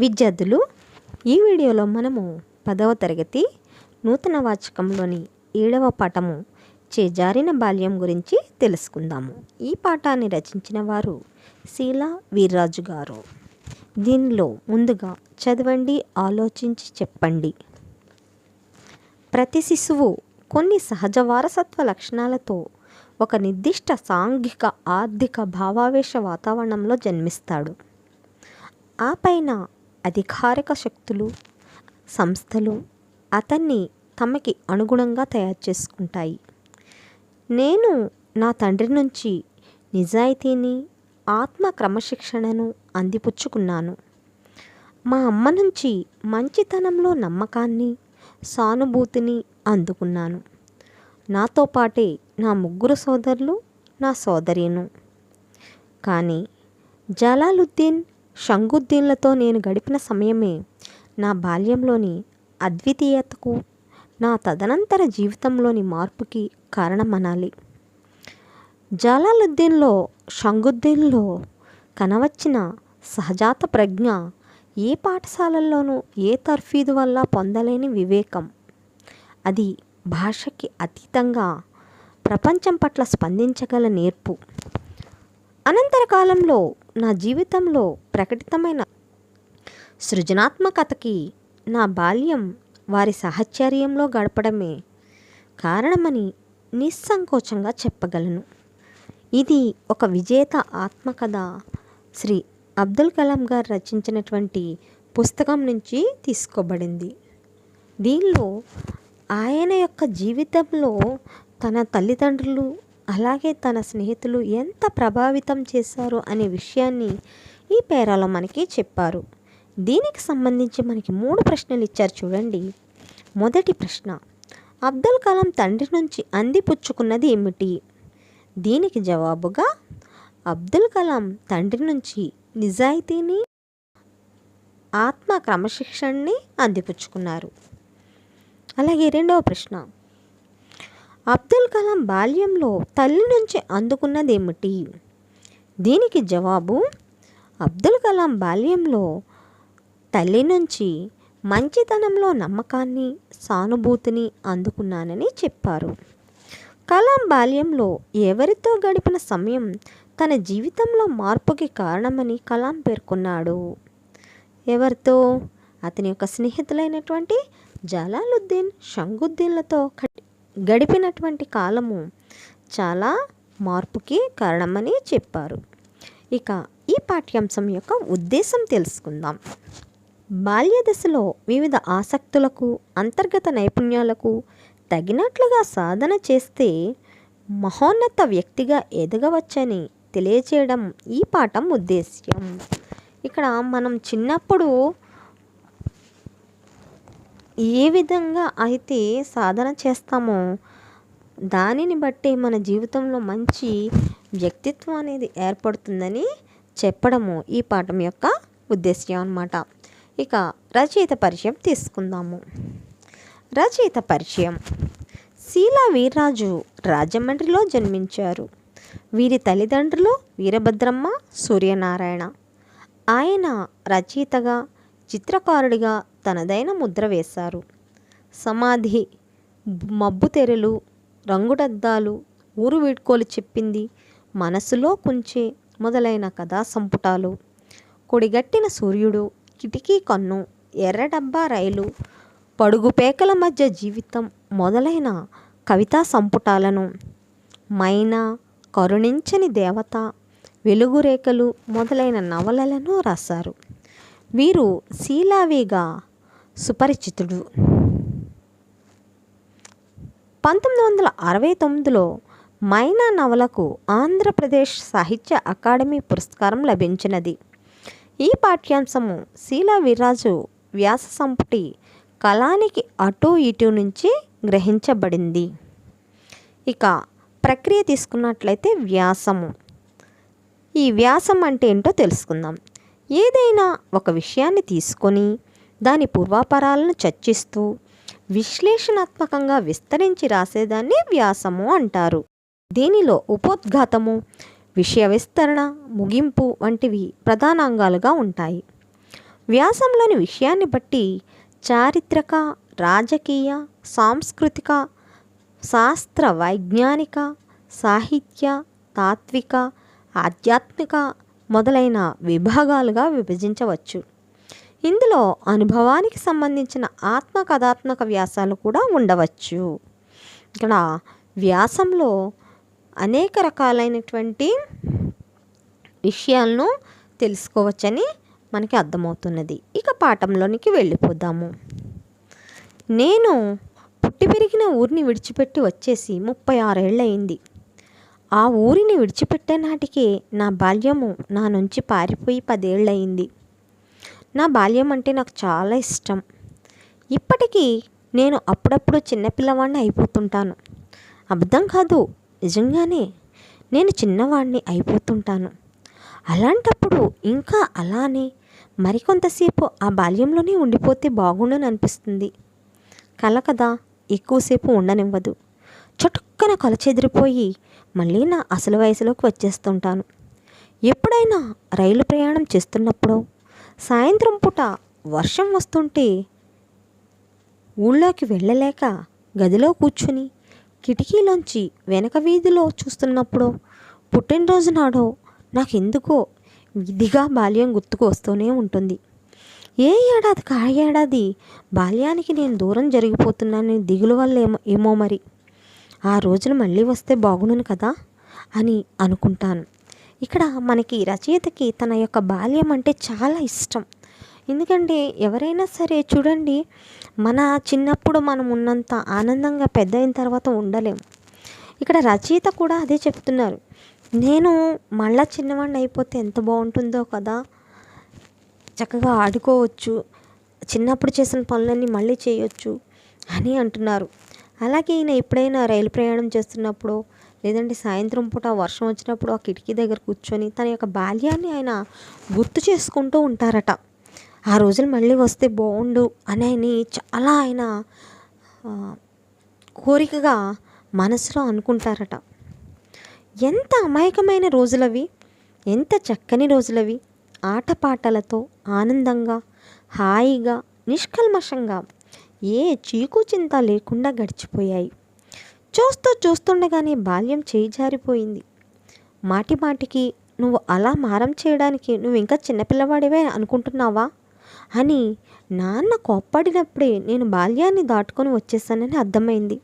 విద్యార్థులు ఈ వీడియోలో మనము పదవ తరగతి నూతన వాచకంలోని ఏడవ పాఠము చేజారిన బాల్యం గురించి తెలుసుకుందాము. ఈ పాఠాన్ని రచించిన వారు శీలా వీర్రాజు గారు. దీనిలో ముందుగా చదవండి ఆలోచించి చెప్పండి. ప్రతి శిశువు కొన్ని సహజ వారసత్వ లక్షణాలతో ఒక నిర్దిష్ట సాంఘిక ఆర్థిక భావావేశ వాతావరణంలో జన్మిస్తాడు. ఆ పైన అధికారిక శక్తులు సంస్థలు అతన్ని తమకి అనుగుణంగా తయారు చేసుకుంటాయి. నేను నా తండ్రి నుంచి నిజాయితీని ఆత్మ క్రమశిక్షణను అందిపుచ్చుకున్నాను. మా అమ్మ నుంచి మంచితనంలో నమ్మకాన్ని సానుభూతిని అందుకున్నాను. నాతో పాటే నా ముగ్గురు సోదరులు నా సోదరిను. కానీ జలాలుద్దీన్ షంగుద్దీన్లతో నేను గడిపిన సమయమే నా బాల్యంలోని అద్వితీయతకు నా తదనంతర జీవితంలోని మార్పుకి కారణమనాలి. జలాలుద్దీన్లో షంగుద్దీన్లో కనవచ్చిన సహజాత ప్రజ్ఞ ఏ పాఠశాలల్లోనూ ఏ తర్ఫీదు వల్ల పొందలేని వివేకం. అది భాషకి అతీతంగా ప్రపంచం పట్ల స్పందించగల నేర్పు. అనంతర కాలంలో నా జీవితంలో ప్రకటితమైన సృజనాత్మకతకి నా బాల్యం వారి సాహచర్యంలో గడపడమే కారణమని నిస్సంకోచంగా చెప్పగలను. ఇది ఒక విజేత ఆత్మకథ. శ్రీ అబ్దుల్ కలాం గారు రచించినటువంటి పుస్తకం నుంచి తీసుకోబడింది. దీనిలో ఆయన యొక్క జీవితంలో తన తల్లిదండ్రులు అలాగే తన స్నేహితులు ఎంత ప్రభావితం చేశారు అనే విషయాన్ని ఈ పేరాలో మనకి చెప్పారు. దీనికి సంబంధించి మనకి మూడు ప్రశ్నలు ఇచ్చారు చూడండి. మొదటి ప్రశ్న అబ్దుల్ కలాం తండ్రి నుంచి అందిపుచ్చుకున్నది ఏమిటి? దీనికి జవాబుగా అబ్దుల్ కలాం తండ్రి నుంచి నిజాయితీని ఆత్మ క్రమశిక్షణని అందిపుచ్చుకున్నారు. అలాగే రెండవ ప్రశ్న అబ్దుల్ కలాం బాల్యంలో తల్లి నుంచి అందుకున్నదేమిటి? దీనికి జవాబు అబ్దుల్ కలాం బాల్యంలో తల్లి నుంచి మంచితనంలో నమ్మకాన్ని సానుభూతిని అందుకున్నానని చెప్పారు. కలాం బాల్యంలో ఎవరితో గడిపిన సమయం తన జీవితంలో మార్పుకి కారణమని కలాం పేర్కొన్నాడు. ఎవరితో? అతని యొక్క స్నేహితులైనటువంటి జలాలుద్దీన్ షంగుద్దీన్లతో గడిపినటువంటి కాలము చాలా మార్పుకి కారణమని చెప్పారు. ఇక ఈ పాఠ్యాంశం యొక్క ఉద్దేశం తెలుసుకుందాం. బాల్య దశలో వివిధ ఆసక్తులకు అంతర్గత నైపుణ్యాలకు తగినట్లుగా సాధన చేస్తే మహోన్నత వ్యక్తిగా ఎదగవచ్చని తెలియచేయడం ఈ పాఠం ఉద్దేశ్యం. ఇక్కడ మనం చిన్నప్పుడు ఏ విధంగా అయితే సాధన చేస్తామో దానిని బట్టి మన జీవితంలో మంచి వ్యక్తిత్వం అనేది ఏర్పడుతుందని చెప్పడము ఈ పాఠం యొక్క ఉద్దేశ్యం అన్నమాట. ఇక రచయిత పరిచయం తీసుకుందాము. రచయిత పరిచయం. శీలా వీర్రాజు రాజమండ్రిలో జన్మించారు. వీరి తల్లిదండ్రులు వీరభద్రమ్మ సూర్యనారాయణ. ఆయన రచయితగా చిత్రకారుడిగా తనదైన ముద్ర వేశారు. సమాధి మబ్బు తెరలు రంగుడద్దాలు ఊరు వీడ్కోలు చెప్పింది మనసులో కుంచే మొదలైన కథా సంపుటాలు. కొడిగట్టిన సూర్యుడు కిటికీ కన్ను ఎర్ర డబ్బా రైలు పడుగు పేకల మధ్య జీవితం మొదలైన కవితా సంపుటాలను. మైనా కరుణించని దేవత వెలుగురేఖలు మొదలైన నవలలను రాశారు. వీరు శీలావిగా సుపరిచితుడు. పంతొమ్మిది వందల అరవై తొమ్మిదిలో మైనా నవలకు ఆంధ్రప్రదేశ్ సాహిత్య అకాడమీ పురస్కారం లభించినది. ఈ పాఠ్యాంశము శీలా వీర్రాజు వ్యాస సంపుటి కళానికి అటు ఇటు నుంచి గ్రహించబడింది. ఇక ప్రక్రియ తీసుకున్నట్లయితే వ్యాసము. ఈ వ్యాసం అంటే ఏంటో తెలుసుకుందాం. ఏదైనా ఒక విషయాన్ని తీసుకొని దాని పూర్వాపరాలను చర్చిస్తూ విశ్లేషణాత్మకంగా విస్తరించి రాసేదాన్ని వ్యాసము అంటారు. దీనిలో ఉపోద్ఘాతము విషయ విస్తరణ ముగింపు వంటివి ప్రధానాంగాలుగా ఉంటాయి. వ్యాసంలోని విషయాన్ని బట్టి చారిత్రక రాజకీయ సాంస్కృతిక శాస్త్ర వైజ్ఞానిక సాహిత్య తాత్విక ఆధ్యాత్మిక మొదలైన విభాగాలుగా విభజించవచ్చు. ఇందులో అనుభవానికి సంబంధించిన ఆత్మకథాత్మక వ్యాసాలు కూడా ఉండవచ్చు. ఇక్కడ వ్యాసంలో అనేక రకాలైనటువంటి విషయాలను తెలుసుకోవచ్చని మనకి అర్థమవుతున్నది. ఇక పాఠంలోనికి వెళ్ళిపోదాము. నేను పుట్టి పెరిగిన ఊరిని విడిచిపెట్టి వచ్చేసి ముప్పై ఆరేళ్ళయింది. ఆ ఊరిని విడిచిపెట్టే నాటికే నా బాల్యము నా నుంచి పారిపోయి పదేళ్ళయింది. నా బాల్యం అంటే నాకు చాలా ఇష్టం. ఇప్పటికీ నేను అప్పుడప్పుడు చిన్నపిల్లవాడిని అయిపోతుంటాను. అబద్ధం కాదు నిజంగానే నేను చిన్నవాడిని అయిపోతుంటాను. అలాంటప్పుడు ఇంకా అలానే మరికొంతసేపు ఆ బాల్యంలోనే ఉండిపోతే బాగుండని అనిపిస్తుంది. కల కదా ఎక్కువసేపు ఉండనివ్వదు. చటుక్కన కల చెదిరిపోయి మళ్ళీ నా అసలు వయసులోకి వచ్చేస్తుంటాను. ఎప్పుడైనా రైలు ప్రయాణం చేస్తున్నప్పుడు సాయంత్రం పూట వర్షం వస్తుంటే ఊళ్ళోకి వెళ్ళలేక గదిలో కూర్చుని కిటికీలోంచి వెనక వీధిలో చూస్తున్నప్పుడు పుట్టినరోజు నాడో నాకెందుకో విధిగా బాల్యం గుర్తుకు వస్తూనే ఉంటుంది. ఏ ఏడాదికి ఆ ఏడాది బాల్యానికి నేను దూరం జరిగిపోతున్నానని దిగులు వల్ల ఏమో ఏమో మరి. ఆ రోజులు మళ్ళీ వస్తే బాగుండును కదా అని అనుకుంటాను. ఇక్కడ మనకి రచయితకి తన యొక్క బాల్యం అంటే చాలా ఇష్టం. ఎందుకంటే ఎవరైనా సరే చూడండి మన చిన్నప్పుడు మనం ఉన్నంత ఆనందంగా పెద్ద అయిన తర్వాత ఉండలేము. ఇక్కడ రచయిత కూడా అదే చెప్తున్నారు. నేను మళ్ళా చిన్నవాడిని అయిపోతే ఎంత బాగుంటుందో కదా. చక్కగా ఆడుకోవచ్చు. చిన్నప్పుడు చేసిన పనులన్నీ మళ్ళీ చేయొచ్చు అని అంటున్నారు. అలాగే ఈయన ఎప్పుడైనా రైలు ప్రయాణం చేస్తున్నప్పుడు లేదంటే సాయంత్రం పూట వర్షం వచ్చినప్పుడు ఆ కిటికీ దగ్గర కూర్చొని తన యొక్క బాల్యాన్ని ఆయన గుర్తు చేసుకుంటూ ఉంటారట. ఆ రోజులు మళ్ళీ వస్తే బాగుండు అని ఆయన చాలా ఆయన కోరికగా మనసులో అనుకుంటారట. ఎంత అమాయకమైన రోజులవి ఎంత చక్కని రోజులవి. ఆటపాటలతో ఆనందంగా హాయిగా నిష్కల్మషంగా ఏ చీకు చింత లేకుండా గడిచిపోయాయి. చూస్తూ చూస్తుండగానే బాల్యం చేయి జారిపోయింది మాటి మాటికి నువ్వు అలా మారం చేయడానికి నువ్వు ఇంకా చిన్నపిల్లవాడివే అనుకుంటున్నావా? అని నాన్న కోప్పడినప్పుడే నేను బాల్యాన్ని దాటుకొని వచ్చేసానని అర్థమైంది.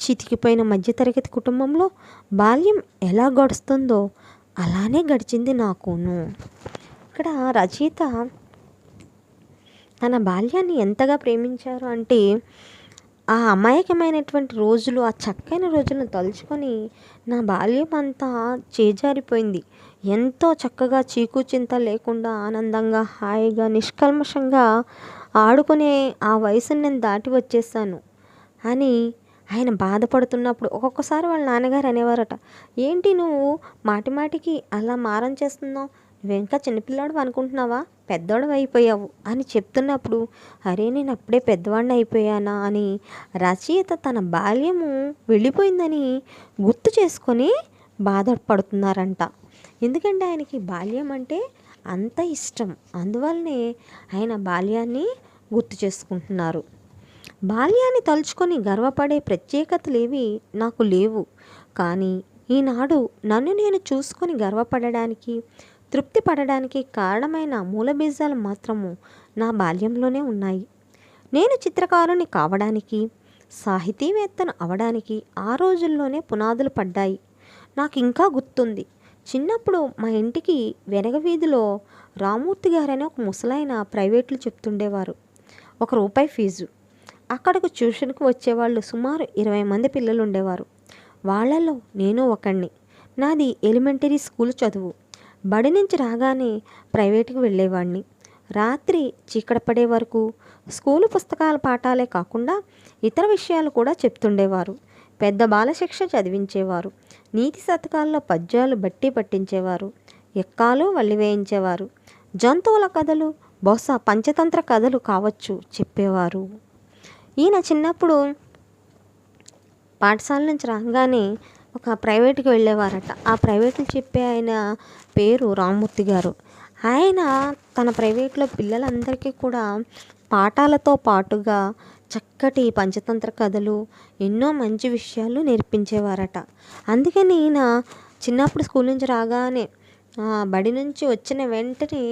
చితికిపోయిన మధ్యతరగతి కుటుంబంలో బాల్యం ఎలా గడుస్తుందో అలానే గడిచింది నాకును. ఇక్కడ రచయిత తన బాల్యాన్ని ఎంతగా ప్రేమించారు అంటే ఆ అమాయకమైనటువంటి రోజులు ఆ చక్కని రోజులను తలుచుకొని నా బాల్యం అంతా చేజారిపోయింది. ఎంతో చక్కగా చీకు చింత లేకుండా ఆనందంగా హాయిగా నిష్కల్మషంగా ఆడుకునే ఆ వయసును నేను దాటి వచ్చేసాను. అని ఆయన బాధపడుతున్నప్పుడు ఒక్కొక్కసారి వాళ్ళ నాన్నగారు అనేవారట ఏంటి నువ్వు మాటి మాటికి అలా మారం చేస్తున్నావు? నువ్వు ఇంకా చిన్నపిల్లాడు అనుకుంటున్నావా? పెద్దోడు అయిపోయావు అని చెప్తున్నప్పుడు అరే నేను అప్పుడే పెద్దవాడిని అయిపోయానా? అని రచయిత తన బాల్యము వెళ్ళిపోయిందని గుర్తు చేసుకొని బాధపడుతున్నారంట. ఎందుకంటే ఆయనకి బాల్యం అంటే అంత ఇష్టం. అందువల్లనే ఆయన బాల్యాన్ని గుర్తు చేసుకుంటున్నారు. బాల్యాన్ని తలుచుకొని గర్వపడే ప్రత్యేకతలేవి నాకు లేవు. కానీ ఈనాడు నన్ను నేను చూసుకొని గర్వపడడానికి తృప్తి పడడానికి కారణమైన మూలబీజాలు మాత్రము నా బాల్యంలోనే ఉన్నాయి. నేను చిత్రకారుని కావడానికి సాహితీవేత్తను అవడానికి ఆ రోజుల్లోనే పునాదులు పడ్డాయి. నాకు ఇంకా గుర్తుంది. చిన్నప్పుడు మా ఇంటికి వెనక వీధిలో రామూర్తి గారని ఒక ముసలైన ప్రైవేట్లు చెప్తుండేవారు. ఒక రూపాయి ఫీజు. అక్కడకు ట్యూషన్కి వచ్చేవాళ్ళు సుమారు ఇరవై మంది పిల్లలు ఉండేవారు వాళ్ళలో నేను ఒకణ్ణి. నాది ఎలిమెంటరీ స్కూల్ చదువు. బడి నుంచి రాగానే ప్రైవేట్కి వెళ్ళేవాడిని రాత్రి చీకటి పడే వరకు స్కూలు పుస్తకాల పాఠాలే కాకుండా ఇతర విషయాలు కూడా చెప్తుండేవారు. పెద్ద బాలశిక్ష చదివించేవారు. నీతి శతకాల్లో పద్యాలు బట్టి పట్టించేవారు. ఎక్కాలు వేయించేవారు. జంతువుల కథలు బహుశా పంచతంత్ర కథలు కావచ్చు చెప్పేవారు. ఈయన చిన్నప్పుడు పాఠశాల నుంచి రాగానే ఒక ప్రైవేట్కి వెళ్ళేవారట. ఆ ప్రైవేట్లు చెప్పే ఆయన పేరు రామ్మూర్తి గారు. ఆయన తన ప్రైవేట్లో పిల్లలందరికీ కూడా పాఠాలతో పాటుగా చక్కటి పంచతంత్ర కథలు ఎన్నో మంచి విషయాలు నేర్పించేవారట. అందుకని ఈయన చిన్నప్పుడు స్కూల్ నుంచి రాగానే బడి నుంచి వచ్చిన వెంటనే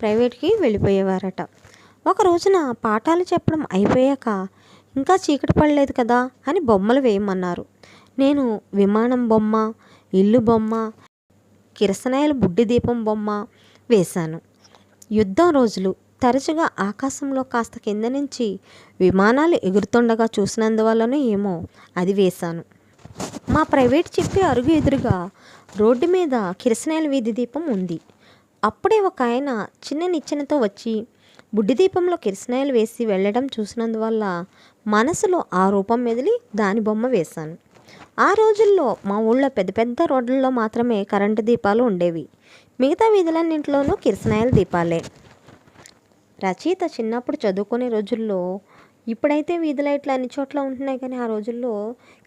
ప్రైవేట్కి వెళ్ళిపోయేవారట. ఒక రోజున పాఠాలు చెప్పడం అయిపోయాక ఇంకా చీకటి పడలేదు కదా అని బొమ్మలు వేయమన్నారు. నేను విమానం బొమ్మ ఇల్లు బొమ్మ కిరసనాయల బుడ్డి దీపం బొమ్మ వేశాను. యుద్ధం రోజులు తరచుగా ఆకాశంలో కాస్త కింద నుంచి విమానాలు ఎగురుతుండగా చూసినందువల్లనో ఏమో అది వేశాను. మా ప్రైవేట్ చెప్పి అరుగు ఎదురుగా రోడ్డు మీద కిరసనాయల వీధి దీపం ఉంది. అప్పుడే ఒక ఆయన చిన్న నిచ్చెనతో వచ్చి బుడ్డి దీపంలో కిరసనాయిలు వేసి వెళ్ళడం చూసినందువల్ల మనసులో ఆ రూపం మెదిలి దాని బొమ్మ వేశాను. ఆ రోజుల్లో మా ఊళ్ళో పెద్ద పెద్ద రోడ్లలో మాత్రమే కరెంటు దీపాలు ఉండేవి. మిగతా వీధులన్నింటిలోనూ కిరసనాయల దీపాలే. రచయిత చిన్నప్పుడు చదువుకునే రోజుల్లో ఇప్పుడైతే వీధి లైట్లు అన్ని చోట్ల ఉంటున్నాయి కానీ ఆ రోజుల్లో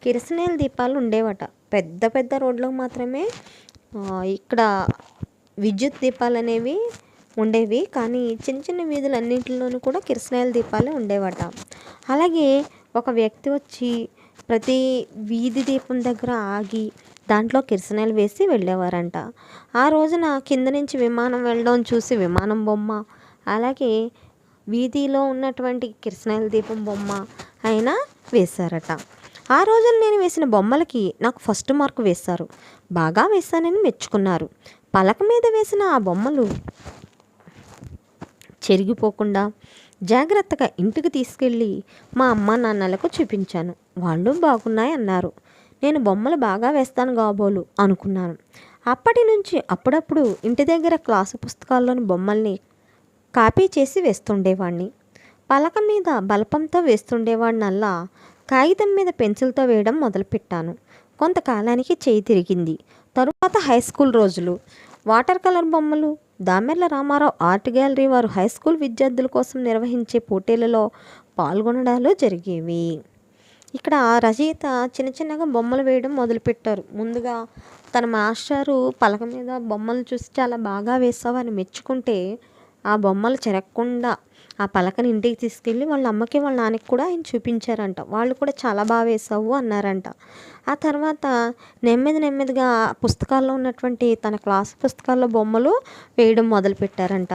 కిరసనాయల దీపాలు ఉండేవట. పెద్ద పెద్ద రోడ్లకు మాత్రమే ఇక్కడ విద్యుత్ దీపాలు అనేవి ఉండేవి కానీ చిన్న చిన్న వీధులన్నింటిలోనూ కూడా కిరసనాయల దీపాలే ఉండేవట. అలాగే ఒక వ్యక్తి వచ్చి ప్రతి వీధి దీపం దగ్గర ఆగి దాంట్లో కిరసనాలు వేసి వెళ్ళేవారంట. ఆ రోజున కింద నుంచి విమానం వెళ్ళడం చూసి విమానం బొమ్మ అలాగే వీధిలో ఉన్నటువంటి కిరసనాయిల దీపం బొమ్మ అయినా వేశారట. ఆ రోజున నేను వేసిన బొమ్మలకి నాకు ఫస్ట్ మార్కు వేశారు. బాగా వేశానని మెచ్చుకున్నారు. పలక మీద వేసిన ఆ బొమ్మలు చెరిగిపోకుండా జాగ్రత్తగా ఇంటికి తీసుకెళ్ళి మా అమ్మ నాన్నలకు చూపించాను. వాళ్ళు బాగున్నాయి అన్నారు. నేను బొమ్మలు బాగా వేస్తాను కాబోలు అనుకున్నాను. అప్పటి నుంచి అప్పుడప్పుడు ఇంటి దగ్గర క్లాసు పుస్తకాల్లోని బొమ్మల్ని కాపీ చేసి వేస్తుండేవాడిని పలక మీద బలపంతో వేస్తుండేవాడినల్లా కాగితం మీద పెన్సిల్తో వేయడం మొదలుపెట్టాను. కొంతకాలానికి చేయి తిరిగింది. తరువాత హై స్కూల్ రోజులు. వాటర్ కలర్ బొమ్మలు దామెర్ల రామారావు ఆర్ట్ గ్యాలరీ వారు హై స్కూల్ విద్యార్థుల కోసం నిర్వహించే పోటీలలో పాల్గొనడాలు జరిగేవి. ఇక్కడ రచయిత చిన్న చిన్నగా బొమ్మలు వేయడం మొదలుపెట్టారు. ముందుగా తన మాస్టారు పలక మీద బొమ్మలు చూసి చాలా బాగా వేసావని మెచ్చుకుంటే ఆ బొమ్మలు చెరగకుండా ఆ పలకని ఇంటికి తీసుకెళ్ళి వాళ్ళ అమ్మకి వాళ్ళ నాన్నకి కూడా ఆయన చూపించారంట. వాళ్ళు కూడా చాలా బాగా వేసావు అన్నారంట. ఆ తర్వాత నెమ్మది నెమ్మదిగా పుస్తకాల్లో ఉన్నటువంటి తన క్లాస్ పుస్తకాల్లో బొమ్మలు వేయడం మొదలుపెట్టారంట.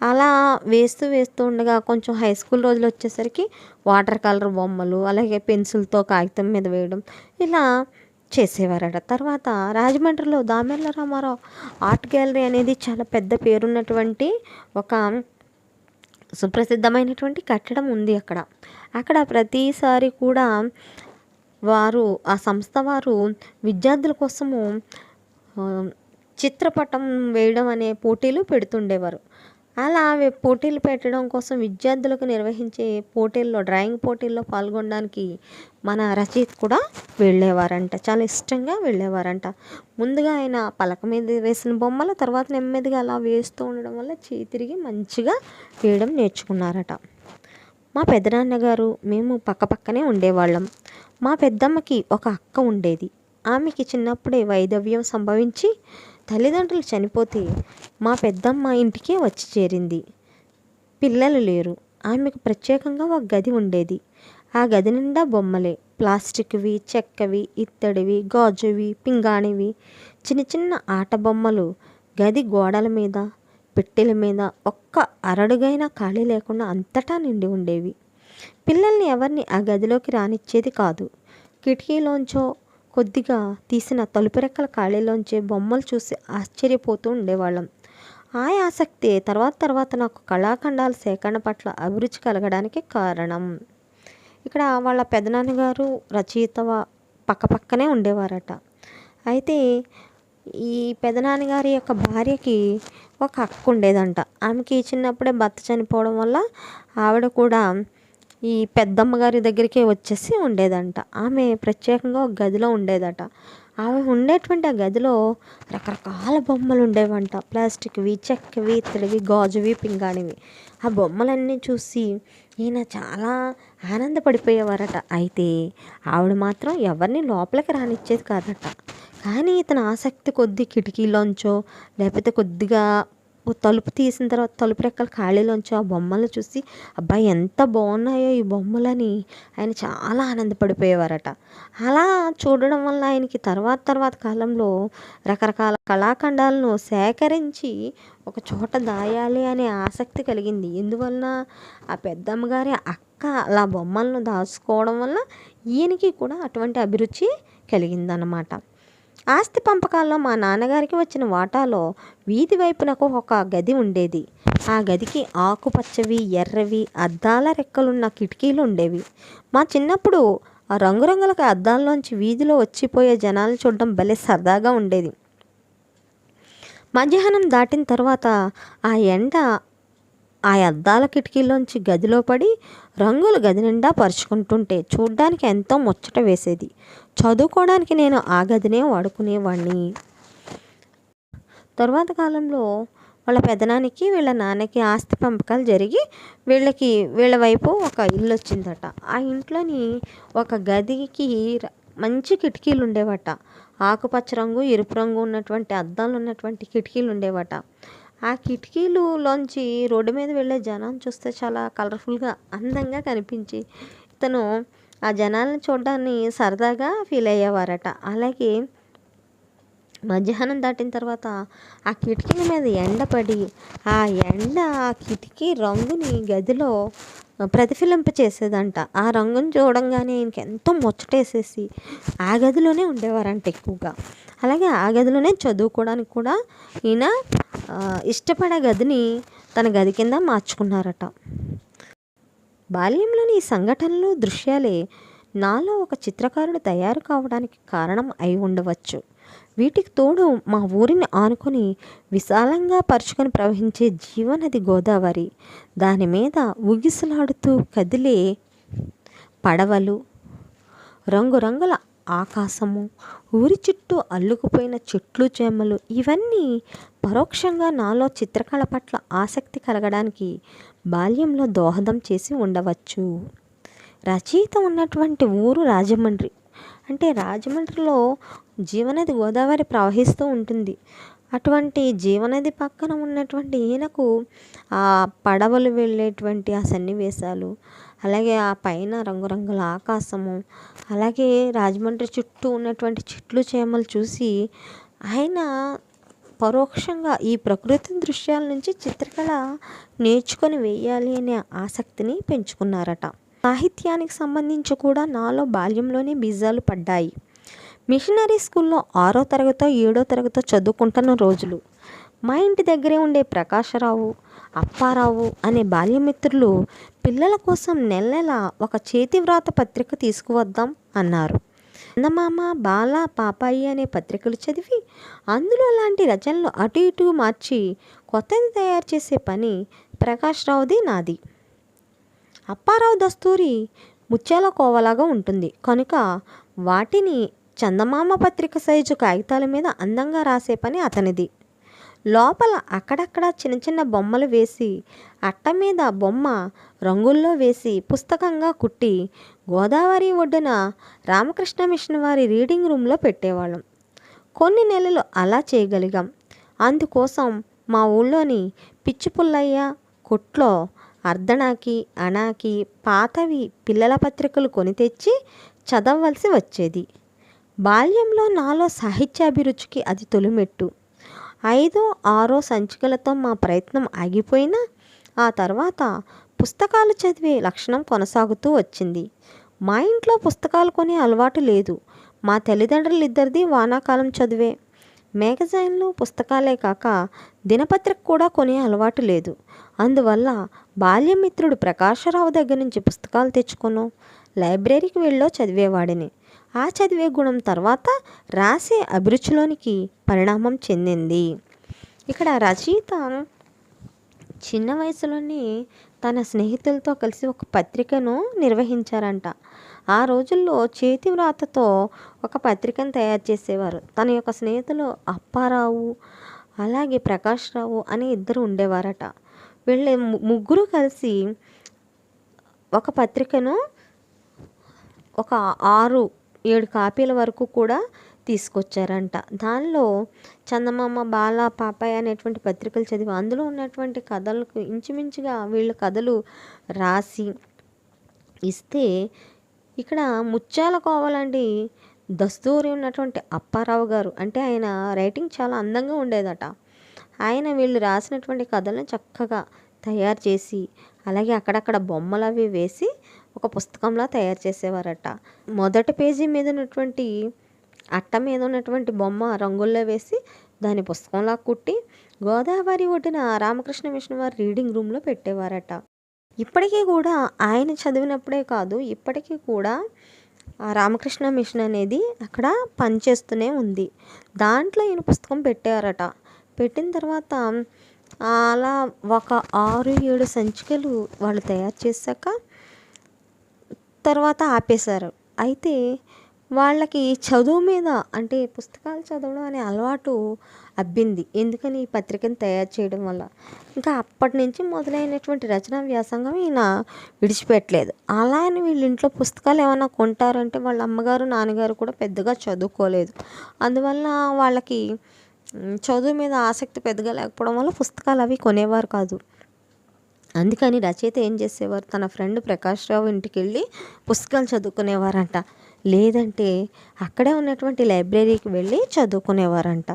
అలా వేస్తూ వేస్తూ ఉండగా కొంచెం హై స్కూల్ రోజులు వచ్చేసరికి వాటర్ కలర్ బొమ్మలు అలాగే పెన్సిల్తో కాగితం మీద వేయడం ఇలా చేసేవారట. తర్వాత రాజమండ్రిలో దామెర్ల రామారావు ఆర్ట్ గ్యాలరీ అనేది చాలా పెద్ద పేరున్నటువంటి ఒక సుప్రసిద్ధమైనటువంటి కట్టడం ఉంది అక్కడ. అక్కడ ప్రతిసారి కూడా వారు ఆ సంస్థ వారు విద్యార్థుల కోసము చిత్రపటం వేయడం అనే పోటీలు పెడుతుండేవారు. అలా పోటీలు పెట్టడం కోసం విద్యార్థులకు నిర్వహించే పోటీల్లో డ్రాయింగ్ పోటీల్లో పాల్గొనడానికి మన రచయిత కూడా వెళ్ళేవారంట. చాలా ఇష్టంగా వెళ్ళేవారంట. ముందుగా ఆయన పలక మీద వేసిన బొమ్మల తర్వాత నెమ్మదిగా అలా వేస్తూ ఉండడం వల్ల చేయి తిరిగి మంచిగా వేయడం నేర్చుకున్నారట. మా పెదనాన్నగారు మేము పక్కపక్కనే ఉండేవాళ్ళం. మా పెద్దమ్మకి ఒక అక్క ఉండేది. ఆమెకి చిన్నప్పుడే వైదవ్యం సంభవించి తల్లిదండ్రులు చనిపోతే మా పెద్దమ్మ ఇంటికే వచ్చి చేరింది. పిల్లలు లేరు. ఆమెకు ప్రత్యేకంగా ఒక గది ఉండేది. ఆ గది నిండా బొమ్మలే. ప్లాస్టిక్వి చెక్కవి ఇత్తడివి గాజువి పింగాణివి చిన్న చిన్న ఆట బొమ్మలు గది గోడల మీద పెట్టెల మీద ఒక్క అరడుగైనా ఖాళీ లేకుండా అంతటా నిండి ఉండేవి. పిల్లల్ని ఎవరిని ఆ గదిలోకి రానిచ్చేది కాదు. కిటికీలోంచో కొద్దిగా తీసిన తలుపు రెక్కల ఖాళీలోంచే బొమ్మలు చూసి ఆశ్చర్యపోతూ ఉండేవాళ్ళం. ఆ ఆసక్తి తర్వాత తర్వాత నాకు కళాఖండాల సేకరణ పట్ల అభిరుచి కలగడానికి కారణం. ఇక్కడ వాళ్ళ పెదనాన్నగారు రచయిత పక్కపక్కనే ఉండేవారట. అయితే ఈ పెదనాన్నగారి యొక్క భార్యకి ఒక అక్క ఉండేదంట ఆమెకి చిన్నప్పుడే భర్త చనిపోవడం వల్ల ఆవిడ కూడా ఈ పెద్దమ్మగారి దగ్గరికే వచ్చేసి ఉండేదంట. ఆమె ప్రత్యేకంగా ఒక గదిలో ఉండేదట. ఆమె ఉండేటువంటి ఆ గదిలో రకరకాల బొమ్మలు ఉండేవంట. ప్లాస్టిక్వి చెక్కవి ఇత్తడివి గాజువి పింగాణివి. ఆ బొమ్మలన్నీ చూసి ఈయన చాలా ఆనందపడిపోయేవారట. అయితే ఆవిడ మాత్రం ఎవరిని లోపలికి రానిచ్చేది కాదట. కానీ ఇతను ఆసక్తి కొద్ది కిటికీలోంచో లేకపోతే కొద్దిగా తలుపు తీసిన తర్వాత తలుపు రెక్కల ఖాళీలోంచి ఆ బొమ్మలు చూసి అబ్బాయి ఎంత బాగున్నాయో ఈ బొమ్మలని! ఆయన చాలా ఆనందపడిపోయేవారట. అలా చూడడం వల్ల ఆయనకి తర్వాత తర్వాత కాలంలో రకరకాల కళాఖండాలను సేకరించి ఒక చోట దాయాలి అనే ఆసక్తి కలిగింది. ఎందువలన? ఆ పెద్దమ్మగారి అక్క అలా బొమ్మలను దాచుకోవడం వల్ల ఈయనకి కూడా అటువంటి అభిరుచి కలిగిందన్నమాట. ఆస్తి పంపకాల్లో మా నాన్నగారికి వచ్చిన వాటాలో వీధి వైపునకు ఒక గది ఉండేది. ఆ గదికి ఆకుపచ్చవి ఎర్రవి అద్దాల రెక్కలున్న కిటికీలు ఉండేవి మా చిన్నప్పుడు ఆ రంగురంగుల అద్దాల్లోంచి వీధిలో వచ్చిపోయే జనాలు చూడడం భలే సరదాగా ఉండేది. మధ్యాహ్నం దాటిన తర్వాత ఆ ఎండ ఆ అద్దాల కిటికీలోంచి గదిలో పడి రంగులు గది నిండా పరుచుకుంటుంటే చూడ్డానికి ఎంతో ముచ్చట వేసేది. చదువుకోవడానికి నేను ఆ గదినే వాడుకునేవాడిని తరువాత కాలంలో వాళ్ళ పెదనానికి వీళ్ళ నాన్నకి ఆస్తి పంపకాలు జరిగి వీళ్ళకి వీళ్ళ వైపు ఒక ఇల్లు వచ్చిందట ఆ ఇంట్లోని ఒక గదికి మంచి కిటికీలు ఉండేవట ఆకుపచ్చ రంగు ఎరుపు రంగు ఉన్నటువంటి అద్దాలు ఉన్నటువంటి కిటికీలు ఉండేవట ఆ కిటికీలులోంచి రోడ్డు మీద వెళ్ళే జనం చూస్తే చాలా కలర్ఫుల్గా అందంగా కనిపించి ఇతను ఆ జనాలను చూడడాన్ని సరదాగా ఫీల్ అయ్యేవారట. అలాగే మధ్యాహ్నం దాటిన తర్వాత ఆ కిటికీల మీద ఎండపడి ఆ ఎండ ఆ కిటికీ రంగుని గదిలో ప్రతిఫిలింప చేసేదంట. ఆ రంగుని చూడంగానే ఆయనకి ఎంతో ముచ్చటేసేసి ఆ గదిలోనే ఉండేవారంట ఎక్కువగా. అలాగే ఆ గదిలోనే చదువుకోవడానికి కూడా ఈయన ఇష్టపడే గదిని తన గది కింద మార్చుకున్నారట. బాల్యంలోని ఈ సంఘటనలు దృశ్యాలే నాలో ఒక చిత్రకారుడు తయారు కావడానికి కారణం అయి ఉండవచ్చు. వీటికి తోడు మా ఊరిని ఆనుకొని విశాలంగా పరుచుకొని ప్రవహించే జీవనది గోదావరి. దాని మీద ఊగిసలాడుతూ కదిలే పడవలు రంగురంగుల ఆకాశము ఊరి చుట్టూ అల్లుకుపోయిన చెట్లు చేమలు ఇవన్నీ పరోక్షంగా నాలో చిత్రకళ పట్ల ఆసక్తి కలగడానికి బాల్యంలో దోహదం చేసి ఉండవచ్చు. రచయిత ఉన్నటువంటి ఊరు రాజమండ్రి. అంటే రాజమండ్రిలో జీవనది గోదావరి ప్రవహిస్తూ ఉంటుంది. అటువంటి జీవనది పక్కన ఉన్నటువంటి ఈయనకు ఆ పడవలు వెళ్ళేటువంటి ఆ సన్నివేశాలు అలాగే ఆ పైన రంగురంగుల ఆకాశము అలాగే రాజమండ్రి చుట్టూ ఉన్నటువంటి చెట్లు చేమలు చూసి ఆయన పరోక్షంగా ఈ ప్రకృతి దృశ్యాల నుంచి చిత్రకళ నేర్చుకొని వేయాలి అనే ఆసక్తిని పెంచుకున్నారట. సాహిత్యానికి సంబంధించి కూడా నాలో బాల్యంలోనే బీజాలు పడ్డాయి. మిషనరీ స్కూల్లో ఆరో తరగతో ఏడో తరగతో చదువుకుంటున్న రోజులు. మా ఇంటి దగ్గరే ఉండే ప్రకాశరావు అప్పారావు అనే బాల్యమిత్రులు పిల్లల కోసం నెల నెల ఒక చేతి వ్రాత పత్రిక తీసుకువద్దాం అన్నారు. చందమామ బాల పాపాయి అనే పత్రికలు చదివి అందులో లాంటి రచనలు అటు ఇటు మార్చి కొత్తది తయారు చేసే పని ప్రకాశరావుది నాది. అప్పారావు దస్తూరి ముత్యాల కోవలాగా ఉంటుంది. కనుక వాటిని చందమామ పత్రిక సైజు కాగితాల మీద అందంగా రాసే పని అతనిది. లోపల అక్కడక్కడ చిన్న చిన్న బొమ్మలు వేసి అట్ట మీద బొమ్మ రంగుల్లో వేసి పుస్తకంగా కుట్టి గోదావరి ఒడ్డున రామకృష్ణ మిషన్ వారి రీడింగ్ రూమ్లో పెట్టేవాళ్ళం. కొన్ని నెలలు అలా చేయగలిగాం. అందుకోసం మా ఊళ్ళోని పిచ్చి పుల్లయ్య కొట్లో అర్ధనాకి అనాకి పాతవి పిల్లల పత్రికలు కొని తెచ్చి చదవవలసి వచ్చేది. బాల్యంలో నాలో సాహిత్యాభిరుచికి అది తొలిమెట్టు. ఐదో ఆరో సంచికలతో మా ప్రయత్నం ఆగిపోయినా ఆ తర్వాత పుస్తకాలు చదివే లక్షణం కొనసాగుతూ వచ్చింది. మా ఇంట్లో పుస్తకాలు కొనే అలవాటు లేదు. మా తల్లిదండ్రులు ఇద్దరిది వానాకాలం చదివే. మేగజైన్లు పుస్తకాలే కాక దినపత్రిక కూడా కొనే అలవాటు లేదు. అందువల్ల బాల్యమిత్రుడు ప్రకాశరావు దగ్గర నుంచి పుస్తకాలు తెచ్చుకొనో లైబ్రరీకి వెళ్ళో చదివేవాడిని. ఆ చదివే గుణం తర్వాత రాసే అభిరుచిలోనికి పరిణామం చెందింది. ఇక్కడ రచయిత చిన్న వయసులోనే తన స్నేహితులతో కలిసి ఒక పత్రికను నిర్వహించారంట. ఆ రోజుల్లో చేతి వ్రాతతో ఒక పత్రికను తయారు చేసేవారు. తన యొక్క స్నేహితులు అప్పారావు అలాగే ప్రకాష్ రావు అనే ఇద్దరు ఉండేవారట. వీళ్ళ ముగ్గురు కలిసి ఒక పత్రికను ఒక ఆరు ఏడు కాపీల వరకు కూడా తీసుకొచ్చారంట. దానిలో చందమామ బాల పాపయ్య అనేటువంటి పత్రికలు చదివి అందులో ఉన్నటువంటి కథలకు ఇంచుమించుగా వీళ్ళ కథలు రాసి ఇస్తే ఇక్కడ ముత్యాల కోవలండి దస్తూరి ఉన్నటువంటి అప్పారావు గారు. అంటే ఆయన రైటింగ్ చాలా అందంగా ఉండేదట. ఆయన వీళ్ళు రాసినటువంటి కథలను చక్కగా తయారు చేసి అలాగే అక్కడక్కడ బొమ్మలు అవి వేసి ఒక పుస్తకంలా తయారు చేసేవారట. మొదటి పేజీ మీద ఉన్నటువంటి అట్ట మీద ఉన్నటువంటి బొమ్మ రంగుల్లో వేసి దాని పుస్తకంలా కుట్టి గోదావరి ఒడ్డున రామకృష్ణ మిషన్ వారి రీడింగ్ రూమ్లో పెట్టేవారట. ఇప్పటికీ కూడా ఆయన చదివినప్పుడే కాదు ఇప్పటికీ కూడా ఆ రామకృష్ణ మిషన్ అనేది అక్కడ పనిచేస్తూనే ఉంది. దాంట్లో ఈయన పుస్తకం పెట్టారట పెట్టిన తర్వాత అలా ఒక ఆరు ఏడు సంచికలు వాళ్ళు తయారు చేశాక తర్వాత ఆపేశారు. అయితే వాళ్ళకి చదువు మీద అంటే పుస్తకాలు చదవడం అనే అలవాటు అబ్బింది. ఎందుకని ఈ పత్రికను తయారు చేయడం వల్ల? ఇంకా అప్పటి నుంచి మొదలైనటువంటి రచనా వ్యాసంగం ఈయన విడిచిపెట్టలేదు. అలా అని వీళ్ళ ఇంట్లో పుస్తకాలు ఏమైనా కొంటారంటే వాళ్ళ అమ్మగారు నాన్నగారు కూడా పెద్దగా చదువుకోలేదు. అందువల్ల వాళ్ళకి చదువు మీద ఆసక్తి పెద్దగా లేకపోవడం వల్ల పుస్తకాలు అవి కొనేవారు కాదు. అందుకని రచయిత ఏం చేసేవారు? తన ఫ్రెండ్ ప్రకాష్ రావు ఇంటికి వెళ్ళి పుస్తకాలు చదువుకునేవారంట. లేదంటే అక్కడే ఉన్నటువంటి లైబ్రరీకి వెళ్ళి చదువుకునేవారంట.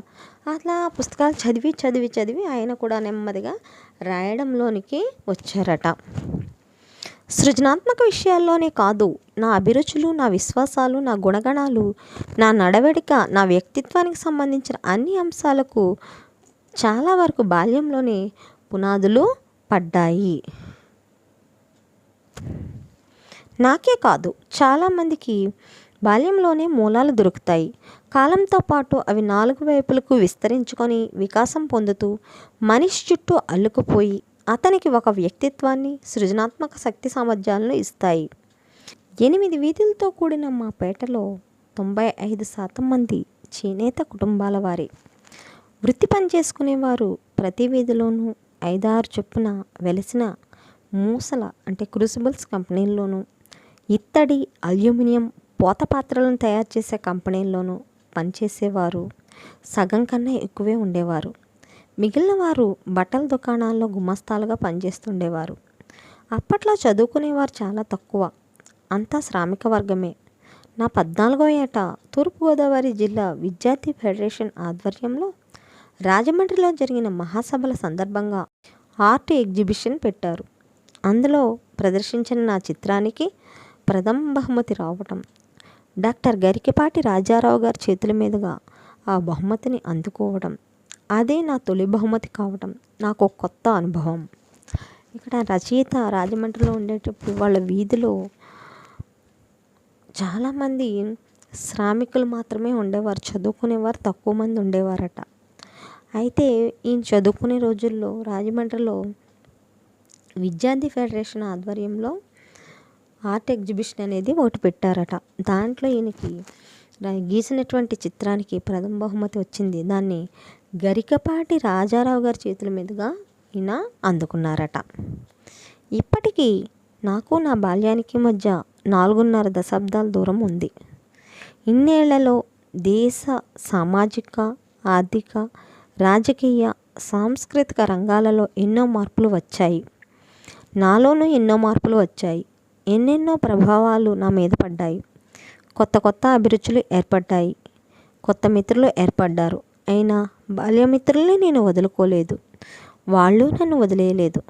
అట్లా పుస్తకాలు చదివి చదివి చదివి ఆయన కూడా నెమ్మదిగా రాయడంలోనికి వచ్చారట. సృజనాత్మక విషయాల్లోనే కాదు నా అభిరుచులు నా విశ్వాసాలు నా గుణగణాలు నా నడవడిక నా వ్యక్తిత్వానికి సంబంధించిన అన్ని అంశాలకు చాలా వరకు బాల్యంలోనే పునాదులు పడ్డాయి. నాకే కాదు చాలామందికి బాల్యంలోనే మూలాలు దొరుకుతాయి. కాలంతో పాటు అవి నాలుగు వైపులకు విస్తరించుకొని వికాసం పొందుతూ మనిషి చుట్టూ అల్లుకుపోయి అతనికి ఒక వ్యక్తిత్వాన్ని సృజనాత్మక శక్తి సామర్థ్యాలను ఇస్తాయి. ఎనిమిది వీధులతో కూడిన మా పేటలో తొంభై ఐదు శాతం మంది చేనేత కుటుంబాల వారే. వృత్తి పని చేసుకునేవారు ప్రతి వీధిలోనూ ఐదారు చొప్పున వెలిసిన మూసల అంటే క్రూసిబుల్స్ కంపెనీల్లోనూ ఇత్తడి అల్యూమినియం పోత పాత్రలను తయారు చేసే కంపెనీల్లోనూ పనిచేసేవారు. సగం కన్నా ఎక్కువే ఉండేవారు. మిగిలిన వారు బట్టల దుకాణాల్లో గుమస్తాలుగా పనిచేస్తుండేవారు. అప్పట్లో చదువుకునేవారు చాలా తక్కువ. అంతా శ్రామిక వర్గమే. నా పద్నాలుగో ఏట తూర్పుగోదావరి జిల్లా విద్యార్థి ఫెడరేషన్ ఆధ్వర్యంలో రాజమండ్రిలో జరిగిన మహాసభల సందర్భంగా ఆర్ట్ ఎగ్జిబిషన్ పెట్టారు. అందులో ప్రదర్శించిన నా చిత్రానికి ప్రథమ బహుమతి రావటం డాక్టర్ గరికపాటి రాజారావు గారి చేతుల మీదుగా ఆ బహుమతిని అందుకోవడం అదే నా తొలి బహుమతి కావటం నాకు ఒక కొత్త అనుభవం. ఇక్కడ రచయిత రాజమండ్రిలో ఉండేటప్పుడు వాళ్ళ వీధిలో చాలామంది శ్రామికులు మాత్రమే ఉండేవారు చదువుకునేవారు తక్కువ మంది ఉండేవారట. అయితే ఈయన చదువుకునే రోజుల్లో రాజమండ్రిలో విద్యార్థి ఫెడరేషన్ ఆధ్వర్యంలో ఆర్ట్ ఎగ్జిబిషన్ అనేది ఒకటి పెట్టారట. దాంట్లో ఈయనకి గీసినటువంటి చిత్రానికి ప్రథమ బహుమతి వచ్చింది. దాన్ని గరికపాటి రాజారావు గారి చేతుల మీదుగా ఈయన అందుకున్నారట. ఇప్పటికీ నాకు నా బాల్యానికి మధ్య నాలుగున్నర దశాబ్దాల దూరం ఉంది. ఇన్నేళ్ళలో దేశ సామాజిక ఆర్థిక రాజకీయ సాంస్కృతిక రంగాలలో ఎన్నో మార్పులు వచ్చాయి. నాలోనూ ఎన్నో మార్పులు వచ్చాయి. ఎన్నెన్నో ప్రభావాలు నా మీద పడ్డాయి. కొత్త కొత్త అభిరుచులు ఏర్పడ్డాయి. కొత్త మిత్రులు ఏర్పడ్డారు. అయినా బాల్యమిత్రుల్ని నేను వదులుకోలేదు. వాళ్ళు నన్ను వదిలేయలేదు.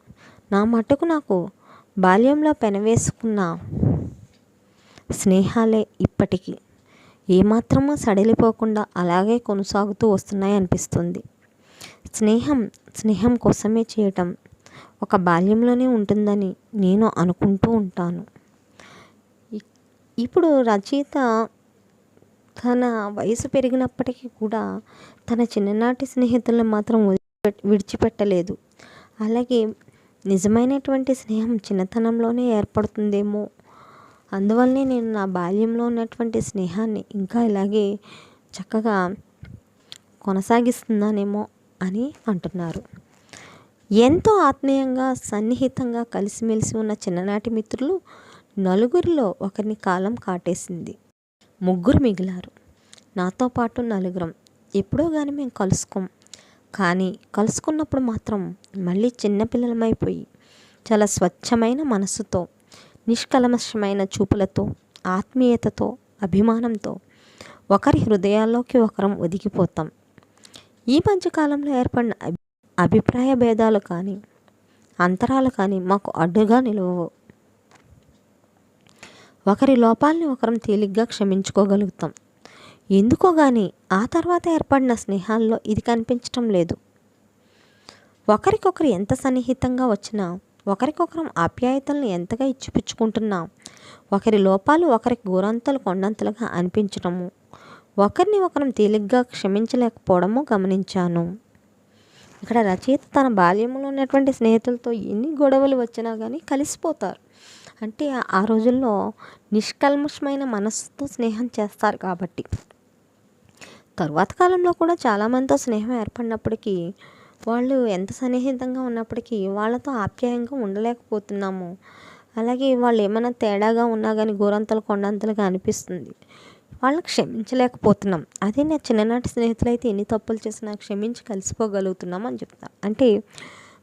నా మట్టుకు నాకు బాల్యంలో పెనవేసుకున్న స్నేహాలే ఇప్పటికీ ఏమాత్రమూ సడలిపోకుండా అలాగే కొనసాగుతూ వస్తున్నాయి అనిపిస్తుంది. స్నేహం స్నేహం కోసమే చేయటం ఒక బాల్యంలోనే ఉంటుందని నేను అనుకుంటూ ఉంటాను. ఇప్పుడు రచయిత తన వయసు పెరిగినప్పటికీ కూడా తన చిన్ననాటి స్నేహితులను మాత్రం విడిచిపెట్టలేదు. అలాగే నిజమైనటువంటి స్నేహం చిన్నతనంలోనే ఏర్పడుతుందేమో. అందువల్లనే నేను నా బాల్యంలో ఉన్నటువంటి స్నేహాన్ని ఇంకా ఇలాగే చక్కగా కొనసాగిస్తున్నానేమో అని అంటున్నారు. ఎంతో ఆత్మీయంగా సన్నిహితంగా కలిసిమెలిసి ఉన్న చిన్ననాటి మిత్రులు నలుగురిలో ఒకరిని కాలం కాటేసింది. ముగ్గురు మిగిలారు. నాతో పాటు నలుగురం. ఎప్పుడో కానీ మేము కలుసుకోం. కానీ కలుసుకున్నప్పుడు మాత్రం మళ్ళీ చిన్నపిల్లలమైపోయి చాలా స్వచ్ఛమైన మనస్సుతో నిష్కలమశమైన చూపులతో ఆత్మీయతతో అభిమానంతో ఒకరి హృదయాల్లోకి ఒకరం ఒదిగిపోతాం. ఈ మధ్యకాలంలో ఏర్పడిన అభి అభిప్రాయ భేదాలు కానీ అంతరాలు కానీ మాకు అడ్డుగా నిలవవు. ఒకరి లోపాలని ఒకరం తేలిగ్గా క్షమించుకోగలుగుతాం. ఎందుకో కానీ ఆ తర్వాత ఏర్పడిన స్నేహాల్లో ఇది కనిపించటం లేదు. ఒకరికొకరు ఎంత సన్నిహితంగా వచ్చినా ఒకరికొకరం ఆప్యాయతలను ఎంతగా ఇచ్చిపుచ్చుకుంటున్నా ఒకరి లోపాలు ఒకరికి గోరంతలు కొండంతలుగా అనిపించటము ఒకరిని ఒకరం తేలిగ్గా క్షమించలేకపోవడము గమనించాను. ఇక్కడ రచయిత తన బాల్యంలో ఉన్నటువంటి స్నేహితులతో ఎన్ని గొడవలు వచ్చినా కానీ కలిసిపోతారు. అంటే ఆ రోజుల్లో నిష్కల్మషమైన మనస్సుతో స్నేహం చేస్తారు కాబట్టి. తరువాత కాలంలో కూడా చాలామందితో స్నేహం ఏర్పడినప్పటికీ వాళ్ళు ఎంత సన్నిహితంగా ఉన్నప్పటికీ వాళ్ళతో ఆప్యాయంగా ఉండలేకపోతున్నాము. అలాగే వాళ్ళు ఏమైనా తేడాగా ఉన్నా కానీ గోరంతలు కొండంతలుగా అనిపిస్తుంది. వాళ్ళని క్షమించలేకపోతున్నాం. అదే నా చిన్ననాటి స్నేహితులైతే ఎన్ని తప్పులు చేసినా క్షమించి కలిసిపోగలుగుతున్నాం అని చెప్తాను అంటే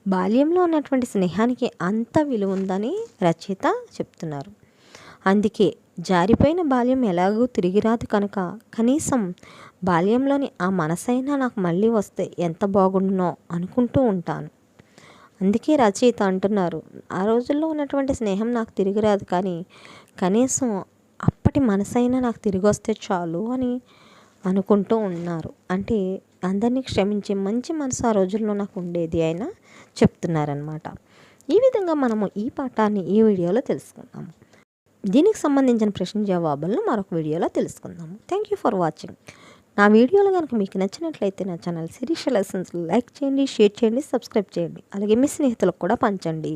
బాల్యంలో ఉన్నటువంటి స్నేహానికి అంత విలువ ఉందని రచయిత చెప్తున్నారు. అందుకే జారిపోయిన బాల్యం ఎలాగూ తిరిగి రాదు కనుక కనీసం బాల్యంలోని ఆ మనసైనా నాకు మళ్ళీ వస్తే ఎంత బాగుండునో అనుకుంటూ ఉంటాను. అందుకే రచయిత అంటున్నారు ఆ రోజుల్లో ఉన్నటువంటి స్నేహం నాకు తిరిగి రాదు కానీ కనీసం అప్పటి మనసైనా నాకు తిరిగి వస్తే చాలు అని అనుకుంటూ ఉన్నారు. అంటే అందరినీ క్షమించే మంచి మనసు ఆ రోజుల్లో నాకు ఉండేది అయినా చెప్తున్నారనమాట ఈ విధంగా మనము ఈ పాఠాన్ని ఈ వీడియోలో తెలుసుకుందాము. దీనికి సంబంధించిన ప్రశ్న జవాబులను మరొక వీడియోలో తెలుసుకుందాము. థ్యాంక్ యూ ఫర్ వాచింగ్ నా వీడియోలు కనుక మీకు నచ్చినట్లయితే నా ఛానల్ శిరీష లెసన్స్ లైక్ చేయండి షేర్ చేయండి సబ్స్క్రైబ్ చేయండి. అలాగే మీ స్నేహితులకు కూడా పంచండి.